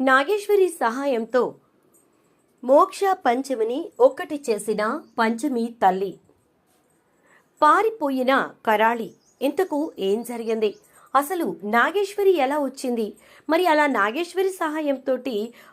నాగేశ్వరి సహాయంతో మోక్ష పంచమిని ఒక్కటి చేసిన పంచమి తల్లి. పారిపోయిన కరాళి. ఇంతకు ఏం జరిగింది? అసలు నాగేశ్వరి ఎలా వచ్చింది? మరి అలా నాగేశ్వరి సహాయంతో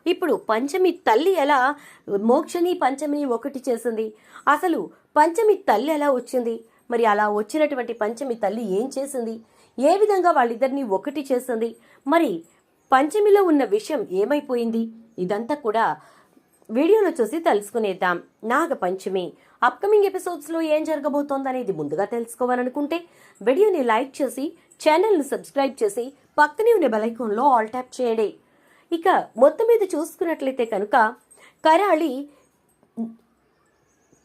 ఇప్పుడు పంచమి తల్లి ఎలా మోక్షని పంచమిని ఒకటి చేసింది? అసలు పంచమి తల్లి ఎలా వచ్చింది? మరి అలా వచ్చినటువంటి పంచమి తల్లి ఏం చేసింది? ఏ విధంగా వాళ్ళిద్దరిని ఒకటి చేసింది? మరి పంచమిలో ఉన్న విషయం ఏమైపోయింది? ఇదంతా కూడా వీడియోలో చూసి తెలుసుకునేద్దాం. నాగ పంచమి అప్కమింగ్ ఎపిసోడ్స్లో ఏం జరగబోతోందనేది ముందుగా తెలుసుకోవాలనుకుంటే వీడియోని లైక్ చేసి ఛానల్ను సబ్స్క్రైబ్ చేసి పక్కనే ఉన్న బెలైకాన్లో ఆల్ ట్యాప్ చేయండి. ఇక మొత్తం మీద చూసుకున్నట్లయితే కనుక కరాళి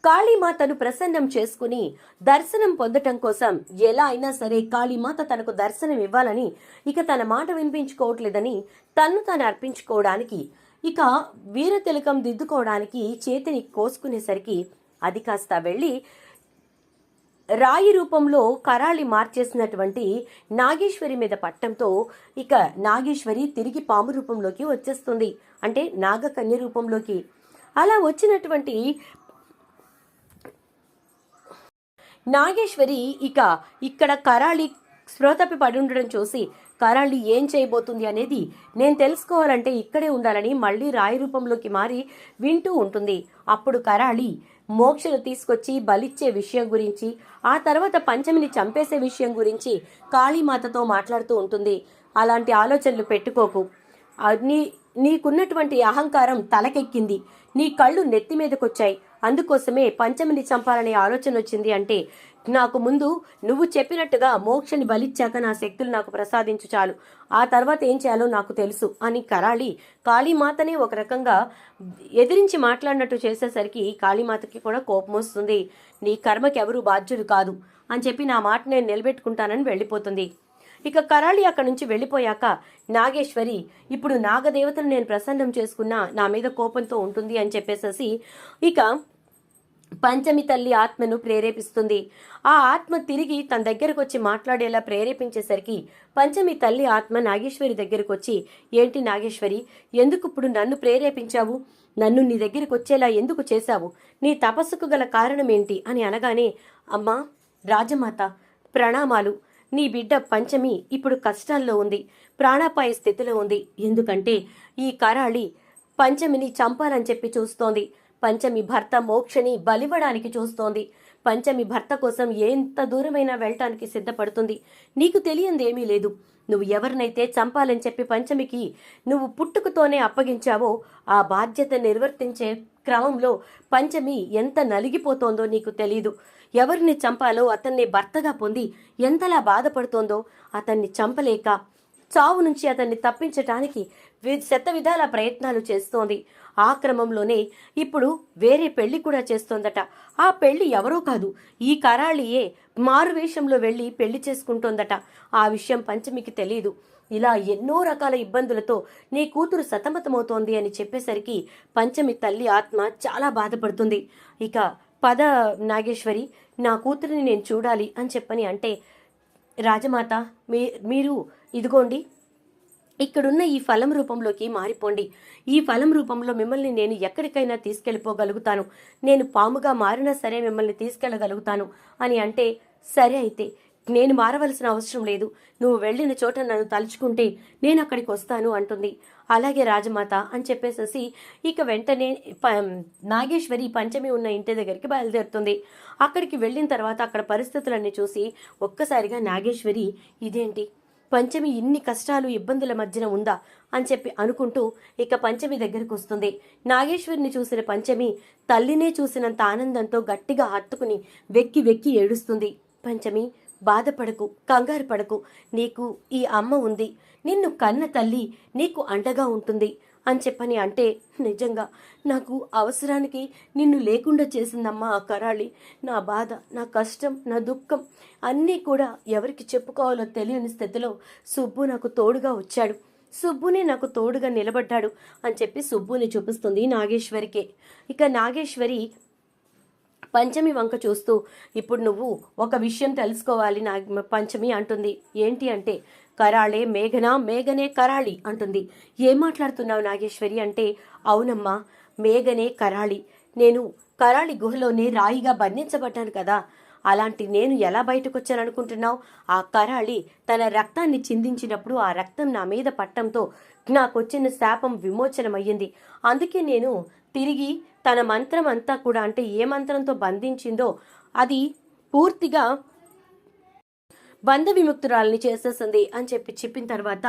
కాళీమాతను ప్రసన్నం చేసుకుని దర్శనం పొందటం కోసం ఎలా అయినా సరే కాళీమాత తనకు దర్శనం ఇవ్వాలని ఇక తన మాట వినిపించుకోవట్లేదని తన్ను తాను అర్పించుకోవడానికి ఇక వీర తిలకం దిద్దుకోవడానికి చేతిని కోసుకునేసరికి అది కాస్త వెళ్ళి రాయి రూపంలో కరాళి మార్చేసినటువంటి నాగేశ్వరి మీద పట్టంతో ఇక నాగేశ్వరి తిరిగి పాము రూపంలోకి వచ్చేస్తుంది. అంటే నాగకన్య రూపంలోకి. అలా వచ్చినటువంటి నాగేశ్వరి ఇక ఇక్కడ కరాళి స్పృహతప్పి పడి ఉండడం చూసి కరాళి ఏం చేయబోతుంది అనేది నేను తెలుసుకోవాలంటే ఇక్కడే ఉండాలని మళ్ళీ రాయి రూపంలోకి మారి వింటూ ఉంటుంది. అప్పుడు కరాళి మోక్షను తీసుకొచ్చి బలిచ్చే విషయం గురించి ఆ తర్వాత పంచమిని చంపేసే విషయం గురించి కాళీమాతతో మాట్లాడుతూ ఉంటుంది. అలాంటి ఆలోచనలు పెట్టుకోకు. నీ నీకున్నటువంటి అహంకారం తలకెక్కింది. నీ కళ్ళు నెత్తి మీదకొచ్చాయి. అందుకోసమే పంచమిని చంపాలనే ఆలోచన వచ్చింది అంటే నాకు ముందు నువ్వు చెప్పినట్టుగా మోక్షని బలిచ్చాక నా శక్తులు నాకు ప్రసాదించు చాలు. ఆ తర్వాత ఏం చేయాలో నాకు తెలుసు. అని కరాళి కాళీమాతనే ఒక రకంగా ఎదిరించి మాట్లాడినట్టు చేసేసరికి కాళీమాతకి కూడా కోపం వస్తుంది. నీ కర్మకి ఎవరు బాధ్యులు కాదు అని చెప్పి నా మాట నేను నిలబెట్టుకుంటానని వెళ్ళిపోతుంది. ఇక కరాళి అక్కడి నుంచి వెళ్ళిపోయాక నాగేశ్వరి ఇప్పుడు నాగదేవతను నేను ప్రసన్నం చేసుకున్నా నా మీద కోపంతో ఉంటుంది అని చెప్పేసేసి ఇక పంచమి తల్లి ఆత్మను ప్రేరేపిస్తుంది. ఆ ఆత్మ తిరిగి తన దగ్గరకు వచ్చి మాట్లాడేలా ప్రేరేపించేసరికి పంచమి తల్లి ఆత్మ నాగేశ్వరి దగ్గరకు వచ్చి ఏంటి నాగేశ్వరి ఎందుకు ఇప్పుడు నన్ను ప్రేరేపించావు? నన్ను నీ దగ్గరకు వచ్చేలా ఎందుకు చేశావు? నీ తపస్సుకు గల కారణం ఏంటి అని అనగానే అమ్మా రాజమాత ప్రణామాలు. నీ బిడ్డ పంచమి ఇప్పుడు కష్టాల్లో ఉంది ప్రాణాపాయ స్థితిలో ఉంది. ఎందుకంటే ఈ కరాళి పంచమిని చంపాలని చెప్పి చూస్తోంది. పంచమి భర్త మోక్షని బలివ్వడానికి చూస్తోంది. పంచమి భర్త కోసం ఎంత దూరమైనా వెళ్ళటానికి సిద్ధపడుతుంది. నీకు తెలియందేమీ లేదు. నువ్వు ఎవరినైతే చంపాలని చెప్పి పంచమికి నువ్వు పుట్టుకతోనే అప్పగించావో ఆ బాధ్యత నిర్వర్తించే క్రమంలో పంచమి ఎంత నలిగిపోతోందో నీకు తెలీదు. ఎవరిని చంపాలో అతన్ని భర్తగా పొంది ఎంతలా బాధపడుతోందో అతన్ని చంపలేక చావు నుంచి అతన్ని తప్పించటానికి శత విధాల ప్రయత్నాలు చేస్తోంది. ఆ క్రమంలోనే ఇప్పుడు వేరే పెళ్ళి కూడా చేస్తోందట. ఆ పెళ్ళి ఎవరో కాదు ఈ కరాళియే మారువేషంలో వెళ్ళి పెళ్ళి చేసుకుంటోందట. ఆ విషయం పంచమికి తెలియదు ఇలా ఎన్నో రకాల ఇబ్బందులతో నీ కూతురు సతమతమవుతోంది అని చెప్పేసరికి పంచమి తల్లి ఆత్మ చాలా బాధపడుతుంది. ఇక పద నాగేశ్వరి నా కూతురిని నేను చూడాలి అని చెప్పని అంటే రాజమాత మీ మీరు ఇదిగోండి ఇక్కడున్న ఈ ఫలం రూపంలోకి మారిపోండి. ఈ ఫలం రూపంలో మిమ్మల్ని నేను ఎక్కడికైనా తీసుకెళ్ళిపోగలుగుతాను. నేను పాముగా మారినా సరే మిమ్మల్ని తీసుకెళ్ళగలుగుతాను. అని అంటే సరే అయితే నేను మారవలసిన అవసరం లేదు. నువ్వు వెళ్ళిన చోట నన్ను తలుచుకుంటే నేను అక్కడికి వస్తాను అంటుంది. అలాగే రాజమాత అని చెప్పేసేసి ఇక వెంటనే ప- నాగేశ్వరి పంచమి ఉన్న ఇంటి దగ్గరికి బయలుదేరుతుంది. అక్కడికి వెళ్ళిన తర్వాత అక్కడ పరిస్థితులన్నీ చూసి ఒక్కసారిగా నాగేశ్వరి ఇదేంటి? పంచమి ఇన్ని కష్టాలు ఇబ్బందుల మధ్యన ఉందా అని చెప్పి అనుకుంటూ ఇక పంచమి దగ్గరకు వస్తుంది. నాగేశ్వరిని చూసిన పంచమి తల్లినే చూసినంత ఆనందంతో గట్టిగా హత్తుకుని వెక్కి వెక్కి ఏడుస్తుంది. పంచమి బాధపడకు కంగారు పడకు. నీకు ఈ అమ్మ ఉంది. నిన్ను కన్న తల్లి నీకు అండగా ఉంటుంది. అని చెప్పని అంటే నిజంగా నాకు అవసరానికి నిన్ను లేకుండా చేసిందమ్మా ఆ కరాళి. నా బాధ నా కష్టం నా దుఃఖం అన్నీ కూడా ఎవరికి చెప్పుకోవాలో తెలియని స్థితిలో సుబ్బు నాకు తోడుగా వచ్చాడు. సుబ్బునే నాకు తోడుగా నిలబడ్డాడు అని చెప్పి సుబ్బుని చూపిస్తుంది నాగేశ్వరికి. ఇక నాగేశ్వరి పంచమి వంక చూస్తూ ఇప్పుడు నువ్వు ఒక విషయం తెలుసుకోవాలి నా పంచమి అంటుంది. ఏంటి అంటే కరాళే మేఘన మేఘనే కరాళి అంటుంది. ఏం మాట్లాడుతున్నావు నాగేశ్వరి? అంటే అవునమ్మా మేఘనే కరాళి. నేను కరాళి గుహలోనే రాయిగా బంధించబడ్డాను కదా అలాంటి నేను ఎలా బయటకు వచ్చాననుకుంటున్నావు ఆ కరాళి తన రక్తాన్ని చిందించినప్పుడు ఆ రక్తం నా మీద పట్టంతో నాకొచ్చిన శాపం విమోచనమయ్యింది. అందుకే నేను తిరిగి తన మంత్రం అంతా కూడా అంటే ఏ మంత్రంతో బంధించిందో అది పూర్తిగా బంధ విముక్తురాలని చేసేసింది అని చెప్పి చెప్పిన తర్వాత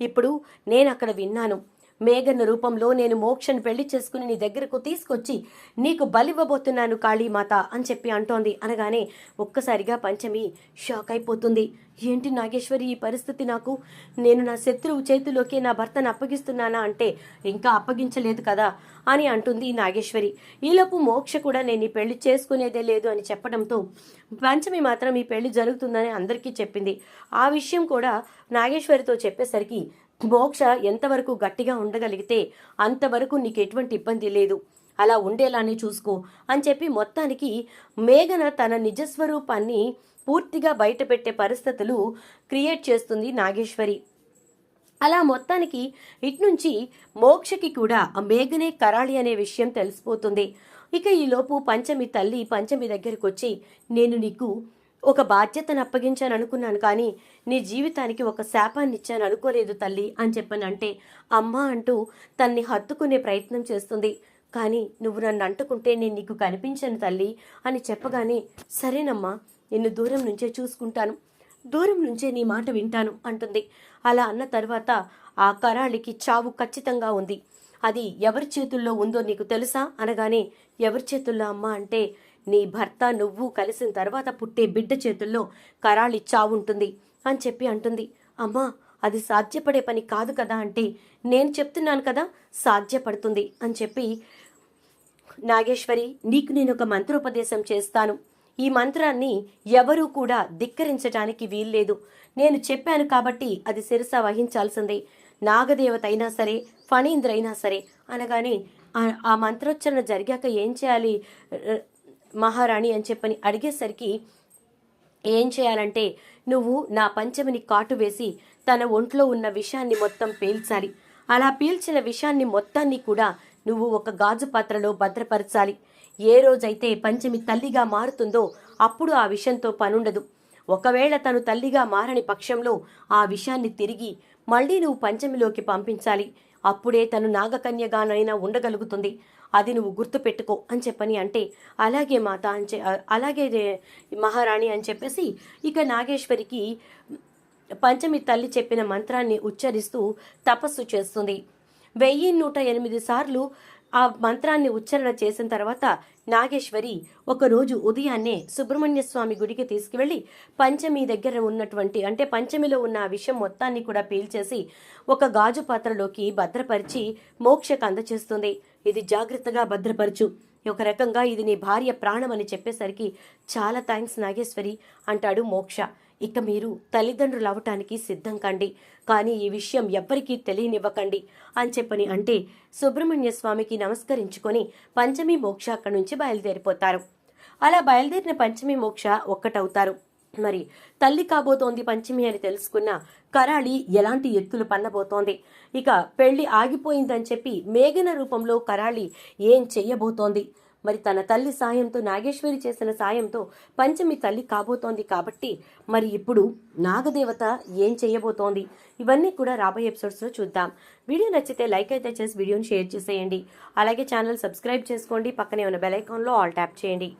ఇప్పుడు నేను అక్కడ విన్నాను. మేఘన్న రూపంలో నేను మోక్షను పెళ్ళి చేసుకుని నీ దగ్గరకు తీసుకొచ్చి నీకు బలివ్వబోతున్నాను కాళీమాత అని చెప్పి అంటోంది. అనగానే ఒక్కసారిగా పంచమి షాక్ అయిపోతుంది. ఏంటి నాగేశ్వరి ఈ పరిస్థితి నాకు? నేను నా శత్రువు చేతిలోకి నా భర్తను అప్పగిస్తున్నానా అంటే ఇంకా అప్పగించలేదు కదా అని అంటుంది నాగేశ్వరి. ఈలోపు మోక్ష కూడా నేను ఈ పెళ్ళి చేసుకునేదే లేదు అని చెప్పడంతో పంచమి మాత్రం ఈ పెళ్ళి జరుగుతుందని అందరికీ చెప్పింది. ఆ విషయం కూడా నాగేశ్వరితో చెప్పేసరికి మోక్ష ఎంతవరకు గట్టిగా ఉండగలిగితే అంతవరకు నీకు ఎటువంటి ఇబ్బంది లేదు. అలా ఉండేలానే చూసుకో అని చెప్పి మొత్తానికి మేఘన తన నిజస్వరూపాన్ని పూర్తిగా బయటపెట్టే పరిస్థితులు క్రియేట్ చేస్తుంది నాగేశ్వరి. అలా మొత్తానికి ఇట్నుంచి మోక్షకి కూడా మేఘనే కరాళి అనే విషయం తెలిసిపోతుంది. ఇక ఈలోపు పంచమి తల్లి పంచమి దగ్గరికి వచ్చి నేను నీకు ఒక బాధ్యతను అప్పగించాను అనుకున్నాను కానీ నీ జీవితానికి ఒక శాపాన్ని ఇచ్చాను అనుకోలేదు తల్లి అని చెప్పనంటే అమ్మ అంటూ తన్ని హత్తుకునే ప్రయత్నం చేస్తుంది. కానీ నువ్వు నన్ను అంటుకుంటే నేను నీకు కనిపించను తల్లి అని చెప్పగానే సరేనమ్మా నిన్ను దూరం నుంచే చూసుకుంటాను. దూరం నుంచే నీ మాట వింటాను అంటుంది. అలా అన్న తర్వాత ఆ కరాళికి చావు ఖచ్చితంగా ఉంది. అది ఎవరి చేతుల్లో ఉందో నీకు తెలుసా? అనగానే ఎవరి చేతుల్లో అమ్మ అంటే నీ భర్త నువ్వు కలిసిన తర్వాత పుట్టే బిడ్డ చేతుల్లో కరాళి చావుంటుంది అని చెప్పి అంటుంది. అమ్మా అది సాధ్యపడే పని కాదు కదా అంటే నేను చెప్తున్నాను కదా సాధ్యపడుతుంది అని చెప్పి నాగేశ్వరి నీకు నేను ఒక మంత్రోపదేశం చేస్తాను. ఈ మంత్రాన్ని ఎవరూ కూడా ధిక్కరించడానికి వీల్లేదు. నేను చెప్పాను కాబట్టి అది శిరస వహించాల్సిందే. నాగదేవత అయినా సరే ఫణీంద్ర అయినా సరే అనగానే ఆ- మంత్రోచ్చరణ జరిగాక ఏం చేయాలి? మహారాణి అని చెప్పని అడిగేసరికి ఏం చేయాలంటే నువ్వు నా పంచమిని కాటు వేసి తన ఒంట్లో ఉన్న విషాన్ని మొత్తం పీల్చాలి. అలా పీల్చిన విషాన్ని మొత్తాన్ని కూడా నువ్వు ఒక గాజు పాత్రలో భద్రపరచాలి. ఏ రోజైతే పంచమి తల్లిగా మారుతుందో అప్పుడు ఆ విషంతో పనుండదు. ఒకవేళ తను తల్లిగా మారని పక్షంలో ఆ విషయాన్ని తిరిగి మళ్ళీ నువ్వు పంచమిలోకి పంపించాలి. అప్పుడే తను నాగకన్యగానైనా ఉండగలుగుతుంది. అది నువ్వు గుర్తుపెట్టుకో అని చెప్పని అంటే అలాగే మాత అని చె అలాగే మహారాణి అని చెప్పేసి ఇక నాగేశ్వరికి పంచమి తల్లి చెప్పిన మంత్రాన్ని ఉచ్చరిస్తూ తపస్సు చేస్తుంది. వెయ్యి నూట ఎనిమిది సార్లు ఆ మంత్రాన్ని ఉచ్చారణ చేసిన తర్వాత నాగేశ్వరి ఒకరోజు ఉదయాన్నే సుబ్రహ్మణ్య స్వామి గుడికి తీసుకువెళ్ళి పంచమి దగ్గర ఉన్నటువంటి అంటే పంచమిలో ఉన్న ఆ విషయం మొత్తాన్ని కూడా పీల్చేసి ఒక గాజు పాత్రలోకి భద్రపరిచి మోక్షకు అందచేస్తుంది. ఇది జాగ్రత్తగా భద్రపరచు. ఒక రకంగా ఇది నీ భార్య ప్రాణం అని చెప్పేసరికి చాలా థ్యాంక్స్ నాగేశ్వరి అంటాడు మోక్ష. ఇక మీరు తల్లిదండ్రులు అవటానికి సిద్ధం కండి. కానీ ఈ విషయం ఎవ్వరికీ తెలియనివ్వకండి అని చెప్పని అంటే సుబ్రహ్మణ్య స్వామికి నమస్కరించుకొని పంచమి మోక్ష అక్కడి నుంచి బయలుదేరిపోతారు. అలా బయలుదేరిన పంచమి మోక్ష ఒక్కటవుతారు. మరి తల్లి కాబోతోంది పంచమి అని తెలుసుకున్న కరాళి ఎలాంటి ఎత్తులు పన్నబోతోంది? ఇక పెళ్ళి ఆగిపోయిందని చెప్పి మేఘన రూపంలో కరాళి ఏం చెయ్యబోతోంది? మరి తన తల్లి సాయంతో నాగేశ్వరి చేసిన సాయంతో పంచమి తల్లి కాబోతోంది కాబట్టి మరి ఇప్పుడు నాగదేవత ఏం చేయబోతోంది? ఇవన్నీ కూడా రాబోయే ఎపిసోడ్స్లో చూద్దాం. వీడియో నచ్చితే లైక్ అయితే చేసి వీడియోని షేర్ చేసేయండి. అలాగే ఛానల్ సబ్స్క్రైబ్ చేసుకోండి. పక్కనే ఉన్న బెల్ ఐకాన్లో ఆల్ ట్యాప్ చేయండి.